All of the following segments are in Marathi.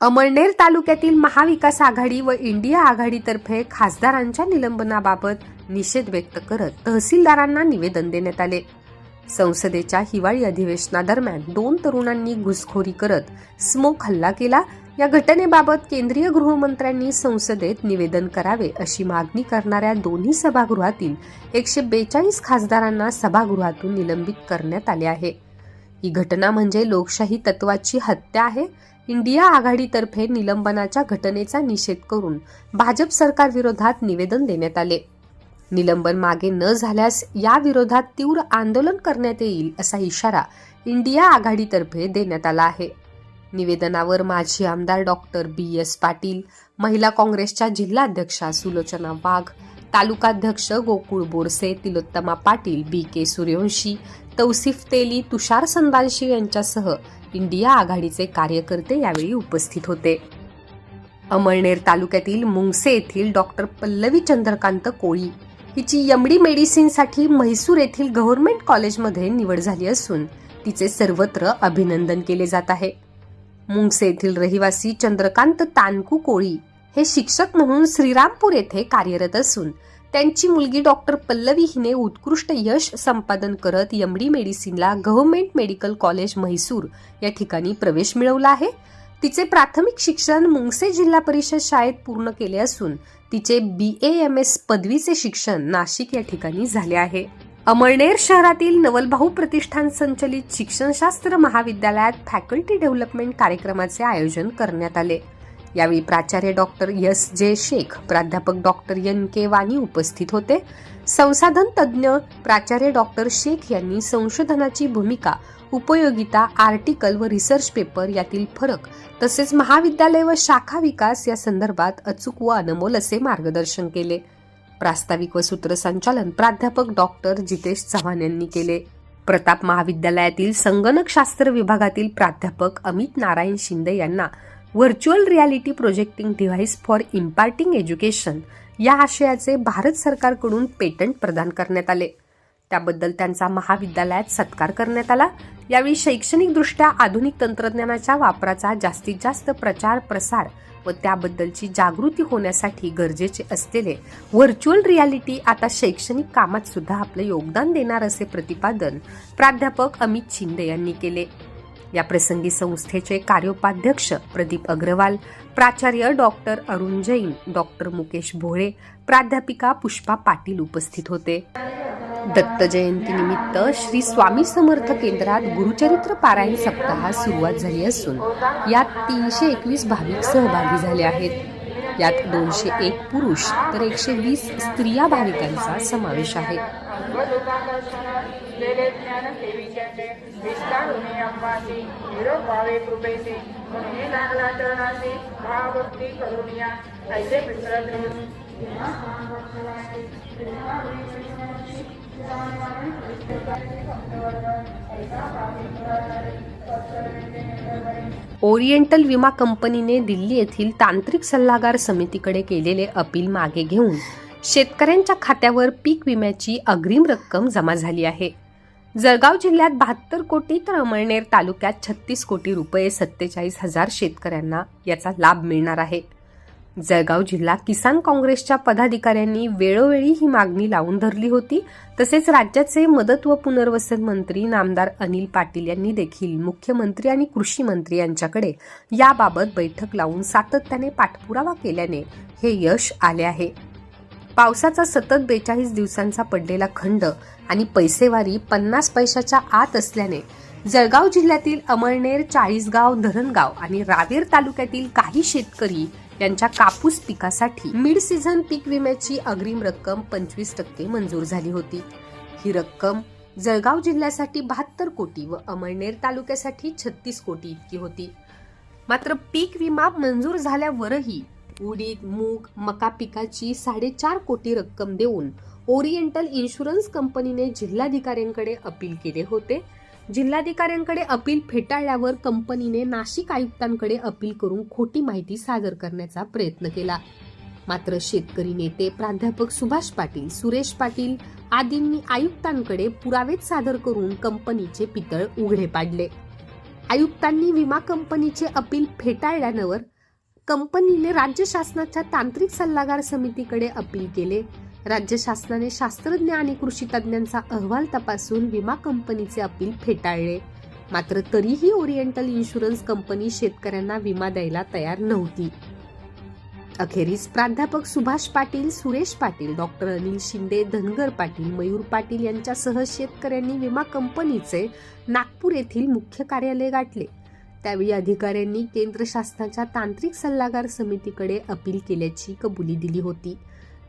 अमळनेर तालुक्यातील महाविकास आघाडी व इंडिया आघाडीतर्फे खासदारांच्या निलंबनाबाबत निषेध व्यक्त करत तहसीलदारांना निवेदन देण्यात आले. संसदेच्या हिवाळी अधिवेशनादरम्यान दोन तरुणांनी घुसखोरी करत स्मोक हल्ला केला. या घटनेबाबत केंद्रीय गृहमंत्र्यांनी संसदेत निवेदन करावे अशी मागणी करणाऱ्या दोन्ही सभागृहातील एकशे बेचाळीस खासदारांना सभागृहातून निलंबित करण्यात आले आहे. ही घटना म्हणजे लोकशाही तत्वाची हत्या आहे. इंडिया आघाडीतर्फे निलंबनाच्या घटनेचा निषेध करून भाजप सरकारविरोधात निवेदन देण्यात आले. निलंबन मागे न झाल्यास या विरोधात तीव्र आंदोलन करण्यात येईल असा इशारा इंडिया आघाडीतर्फे देण्यात आला आहे. निवेदनावर माजी आमदार डॉक्टर बी एस पाटील महिला काँग्रेसच्या जिल्हाध्यक्षा सुलोचना वाघ तालुकाध्यक्ष गोकुळ बोरसे तिलोत्तमा पाटील बी के सूर्यवंशी तौसिफ तेली तुषार संदानशी यांच्यासह इंडिया आघाडीचे कार्यकर्ते यावेळी उपस्थित होते. अमळनेर तालुक्यातील मुंगसे येथील डॉक्टर पल्लवी चंद्रकांत कोळी हिची यमडी मेडिसिनसाठी म्हैसूर येथील गव्हर्नमेंट कॉलेजमध्ये निवड झाली असून तिचे सर्वत्र अभिनंदन केले जात आहे. मुंगसे येथील रहिवासी चंद्रकांत तानकू कोळी हे शिक्षक म्हणून श्रीरामपूर येथे कार्यरत असून त्यांची मुलगी डॉक्टर पल्लवी हिने उत्कृष्ट यश संपादन करत यमडी मेडिसिनला गव्हर्नमेंट मेडिकल कॉलेज म्हैसूर या ठिकाणी प्रवेश मिळवला आहे. तिचे प्राथमिक शिक्षण मुंगसे जिल्हा परिषद शाळेत पूर्ण केले असून तिचे बी ए एम एस पदवीचे शिक्षण नाशिक या ठिकाणी झाले आहे. अमळनेर शहरातील नवलभाऊ प्रतिष्ठान संचलित शिक्षणशास्त्र महाविद्यालयात फॅकल्टी डेव्हलपमेंट कार्यक्रमाचे आयोजन करण्यात आले. यावेळी प्राचार्य डॉक्टर एस जे शेख प्राध्यापक डॉक्टर एन के वाणी उपस्थित होते. संसाधन तज्ज्ञ प्राचार्य डॉक्टर शेख यांनी संशोधनाची भूमिका उपयोगिता आर्टिकल व रिसर्च पेपर यातील फरक तसेच महाविद्यालय व शाखा विकास या संदर्भात अचूक व अनमोल असे मार्गदर्शन केले. प्रास्ताविक व सूत्रसंचालन प्राध्यापक डॉक्टर जितेश चव्हाण यांनी केले. प्रताप महाविद्यालयातील संगणकशास्त्र विभागातील प्राध्यापक अमित नारायण शिंदे यांना virtual reality projecting device for imparting education या आशयाचे भारत सरकारकडून पेटंट प्रदान करण्यात आले. त्याबद्दल त्यांचा महाविद्यालयात सत्कार करण्यात आला. यावेळी शैक्षणिकदृष्ट्या आधुनिक तंत्रज्ञानाच्या वापराचा जास्तीत जास्त प्रचार प्रसार व त्याबद्दलची जागृती होण्यासाठी गरजेचे असलेले व्हर्च्युअल रियालिटी आता शैक्षणिक कामात सुद्धा आपले योगदान देणार असे प्रतिपादन प्राध्यापक अमित शिंदे यांनी केले. या प्रसंगी संस्थेचे कार्योपाध्यक्ष प्रदीप अग्रवाल प्राचार्य डॉक्टर अरुण जैन डॉक्टर मुकेश भोळे प्राध्यापिका पुष्पा पाटील उपस्थित होते. दत्त जयंतीनिमित्त श्री स्वामी समर्थ केंद्रात गुरुचरित्र पारायण सप्ताह सुरुवात झाली असून यात तीनशे एकवीस भाविक सहभागी झाले आहेत. यात दोनशे एक पुरुष तर एकशे वीस स्त्रिया भाविकांचा समावेश आहे. लेले ज्ञान कृपेचे ओरिएंटल विमा कंपनीने दिल्ली येथील तांत्रिक सल्लागार समितीकडे केलेले अपील मागे घेऊन शेतकऱ्यांच्या खात्यावर पीक विम्याची अग्रिम रक्कम जमा झाली आहे. जळगाव जिल्ह्यात बहात्तर कोटी तर अमळनेर तालुक्यात छत्तीस कोटी रुपये सत्तेचाळीस हजार शेतकऱ्यांना याचा लाभ मिळणार आहे. जळगाव जिल्हा किसान काँग्रेसच्या पदाधिकाऱ्यांनी वेळोवेळी ही मागणी लावून धरली होती. तसेच राज्याचे मदत व पुनर्वसन मंत्री नामदार अनिल पाटील यांनी देखील मुख्यमंत्री आणि कृषी मंत्री यांच्याकडे याबाबत बैठक लावून सातत्याने पाठपुरावा केल्याने हे यश आले आहे. पावसाचा सतत बेचाळीस दिवसांचा पडलेला खंड आणि पैसेवारी पन्नास पैशाच्या आत असल्याने जळगाव जिल्ह्यातील अमळनेर चाळीसगाव धरणगाव आणि रावेर तालुक्यातील काही शेतकरी यांच्या कापूस पिकासाठी मिड सीझन पीक विम्याची अग्रिम रक्कम पंचवीस टक्के मंजूर झाली होती. ही रक्कम जळगाव जिल्ह्यासाठी बहात्तर कोटी व अमळनेर तालुक्यासाठी छत्तीस कोटी इतकी होती. मात्र पीक विमा मंजूर झाल्यावरही उडीद मूग मका पिकाची साडेचार कोटी रक्कम देऊन ओरिएंटल इन्शुरन्स कंपनीने जिल्हाधिकाऱ्यांकडे अपील केले होते. जिल्हाधिकाऱ्यांकडे अपील फेटाळल्यावर कंपनीने नाशिक आयुक्तांकडे अपील करून खोटी माहिती सादर करण्याचा प्रयत्न केला. मात्र शेतकरी नेते प्राध्यापक सुभाष पाटील सुरेश पाटील आदींनी आयुक्तांकडे पुरावेच सादर करून कंपनीचे पितळ उघडे पाडले. आयुक्तांनी विमा कंपनीचे अपील फेटाळल्यावर कंपनीने राज्य शासनाच्या तांत्रिक सल्लागार समितीकडे अपील केले. राज्य शासनाने शास्त्रज्ञ आणि कृषी तज्ज्ञांचा अहवाल तपासून विमा कंपनीचे अपील फेटाळले. मात्र तरीही ओरिएंटल इन्शुरन्स कंपनी शेतकऱ्यांना विमा द्यायला तयार नव्हती. अखेरीस प्राध्यापक सुभाष पाटील सुरेश पाटील डॉक्टर अनिल शिंदे धनगर पाटील मयूर पाटील यांच्यासह शेतकऱ्यांनी विमा कंपनीचे नागपूर येथील मुख्य कार्यालय गाठले. त्यावेळी अधिकाऱ्यांनी केंद्र शासनाच्या तांत्रिक सल्लागार समितीकडे अपील केल्याची कबुली दिली होती.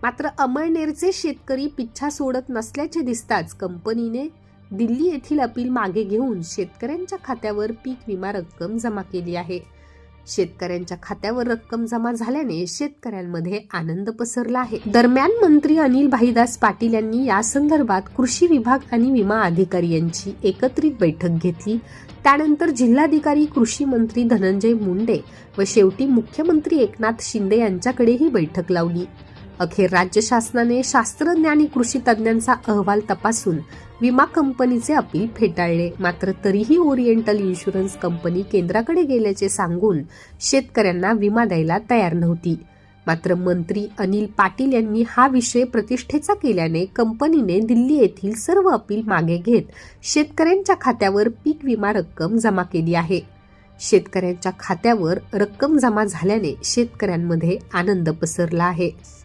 मात्र अमळनेरचे शेतकरी पिच्छा सोडत नसल्याचे दिसताच कंपनीने दिल्ली येथील अपील मागे घेऊन शेतकऱ्यांच्या खात्यावर पीक विमा रक्कम जमा केली आहे. शेतकऱ्यांच्या खात्यावर रक्कम जमा झाल्याने शेतकऱ्यांमध्ये आनंद पसरला आहे. दरम्यान मंत्री अनिल भाईदास पाटील यांनी या संदर्भात कृषी विभाग आणि विमा अधिकारी यांची एकत्रित बैठक घेतली. त्यानंतर जिल्हाधिकारी कृषी मंत्री धनंजय मुंडे व शेवटी मुख्यमंत्री एकनाथ शिंदे यांच्याकडे ही बैठक लावली. अखेर राज्य शासनाने शास्त्रज्ञ आणि कृषी तज्ज्ञांचा अहवाल तपासून विमा कंपनीचे अपील फेटाळले. मात्र तरीही ओरिएंटल इन्शुरन्स कंपनी केंद्राकडे गेल्याचे सांगून शेतकऱ्यांना विमा द्यायला तयार नव्हती. मात्र मंत्री अनिल पाटील यांनी हा विषय प्रतिष्ठेचा केल्याने कंपनीने दिल्ली येथील सर्व अपील मागे घेत शेतकऱ्यांच्या खात्यावर पीक विमा रक्कम जमा केली आहे. शेतकऱ्यांच्या खात्यावर रक्कम जमा झाल्याने शेतकऱ्यांमध्ये आनंद पसरला आहे.